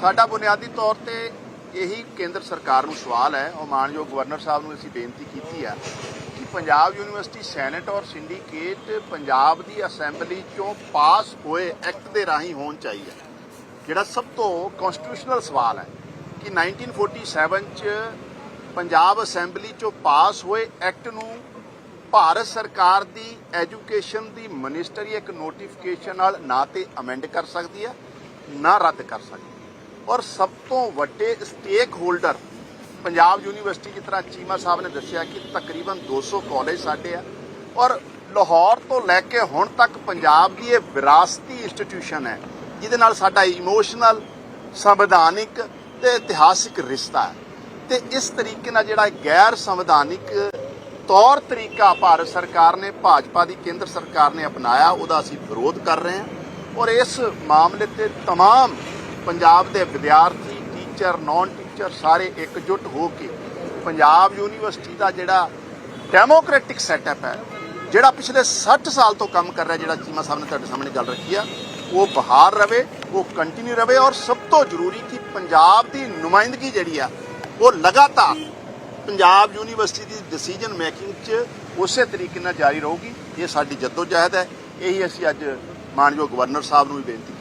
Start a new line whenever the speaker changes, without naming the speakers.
ਸਾਡਾ ਬੁਨਿਆਦੀ ਤੌਰ ਤੇ ਇਹੀ ਕੇਂਦਰ ਸਰਕਾਰ ਨੂੰ ਸਵਾਲ ਹੈ, ਉਹ ਮਾਨਯੋਗ ਗਵਰਨਰ ਸਾਹਿਬ ਨੂੰ ਅਸੀਂ ਬੇਨਤੀ ਕੀਤੀ ਹੈ ਕਿ ਪੰਜਾਬ ਯੂਨੀਵਰਸਿਟੀ ਸੈਨੇਟ ਔਰ ਸਿੰਡੀਕੇਟ ਪੰਜਾਬ ਦੀ ਅਸੈਂਬਲੀ ਚੋਂ ਪਾਸ ਹੋਏ ਐਕਟ ਦੇ ਰਾਹੀਂ ਹੋਣ ਚਾਹੀਏ। ਜਿਹੜਾ ਸਭ ਤੋਂ ਕਨਸਟੀਟਿਊਸ਼ਨਲ ਸਵਾਲ ਹੈ ਕਿ 1947 ਚ ਪੰਜਾਬ ਅਸੈਂਬਲੀ ਚੋਂ ਪਾਸ ਹੋਏ ਐਕਟ ਨੂੰ ਭਾਰਤ ਸਰਕਾਰ ਦੀ ਐਜੂਕੇਸ਼ਨ ਦੀ ਮਿਨਿਸਟਰੀ ਇੱਕ ਨੋਟੀਫਿਕੇਸ਼ਨ ਨਾਲ ਨਾ ਤੇ ਅਮੈਂਡ ਕਰ ਸਕਦੀ ਹੈ, ਨਾ ਰੱਦ ਕਰ ਸਕਦੀ। ਔਰ ਸਭ ਤੋਂ ਵੱਡੇ ਸਟੇਕ ਹੋਲਡਰ ਪੰਜਾਬ ਯੂਨੀਵਰਸਿਟੀ ਜਿਸ ਤਰ੍ਹਾਂ ਚੀਮਾ ਸਾਹਿਬ ਨੇ ਦੱਸਿਆ ਕਿ ਤਕਰੀਬਨ 200 ਕਾਲਜ ਸਾਡੇ ਆ ਔਰ ਲਾਹੌਰ ਤੋਂ ਲੈ ਕੇ ਹੁਣ ਤੱਕ ਪੰਜਾਬ ਦੀ ਇਹ ਵਿਰਾਸਤੀ ਇੰਸਟੀਟਿਊਸ਼ਨ ਹੈ ਜਿਹਦੇ ਨਾਲ ਸਾਡਾ ਇਮੋਸ਼ਨਲ ਸੰਵਿਧਾਨਿਕ ਤੇ ਇਤਿਹਾਸਿਕ ਰਿਸ਼ਤਾ ਹੈ ਤੇ ਇਸ ਤਰੀਕੇ ਨਾਲ ਜਿਹੜਾ ਗੈਰ ਸੰਵਿਧਾਨਿਕ ਤੌਰ ਤਰੀਕਾ ਭਾਰਤ ਸਰਕਾਰ ਨੇ ਭਾਜਪਾ ਦੀ ਕੇਂਦਰ ਸਰਕਾਰ ਨੇ ਅਪਣਾਇਆ ਉਹਦਾ ਅਸੀਂ ਵਿਰੋਧ ਕਰ ਰਹੇ ਹਾਂ ਔਰ ਇਸ ਮਾਮਲੇ ਤੇ तमाम ਪੰਜਾਬ ਦੇ ਵਿਦਿਆਰਥੀ ਟੀਚਰ ਨਾਨ ਟੀਚਰ ਸਾਰੇ ਇਕਜੁੱਟ ਹੋ ਕੇ ਪੰਜਾਬ ਯੂਨੀਵਰਸਿਟੀ ਦਾ ਜਿਹੜਾ ਡੈਮੋਕ੍ਰੈਟਿਕ ਸੈਟਅਪ ਹੈ, ਜਿਹੜਾ ਪਿਛਲੇ 60 ਸਾਲ ਤੋਂ ਕੰਮ ਕਰ ਰਿਹਾ, ਜਿਹੜਾ ਚੀਮਾ ਸਾਹਿਬ ਨੇ ਤੁਹਾਡੇ ਸਾਹਮਣੇ ਗੱਲ ਰੱਖੀ ਆ, ਉਹ ਬਹਾਰ ਰਵੇ, ਉਹ ਕੰਟੀਨਿਊ ਰਵੇ ਔਰ ਸਭ ਤੋਂ ਜ਼ਰੂਰੀ ਕਿ ਪੰਜਾਬ ਦੀ ਨੁਮਾਇੰਦਗੀ ਜਿਹੜੀ ਆ, ਉਹ ਲਗਾਤਾਰ ਪੰਜਾਬ ਯੂਨੀਵਰਸਿਟੀ ਦੀ ਡਿਸੀਜਨ ਮੇਕਿੰਗ 'ਚ ਉਸੇ ਤਰੀਕੇ ਨਾਲ ਜਾਰੀ ਰਹੂਗੀ, ਇਹ ਸਾਡੀ ਜਦੋਜਹਿਦ ਹੈ, ਇਹੀ ਅਸੀਂ ਅੱਜ ਮਾਨਯੋਗ ਗਵਰਨਰ ਸਾਹਿਬ ਨੂੰ ਵੀ ਬੇਨਤੀ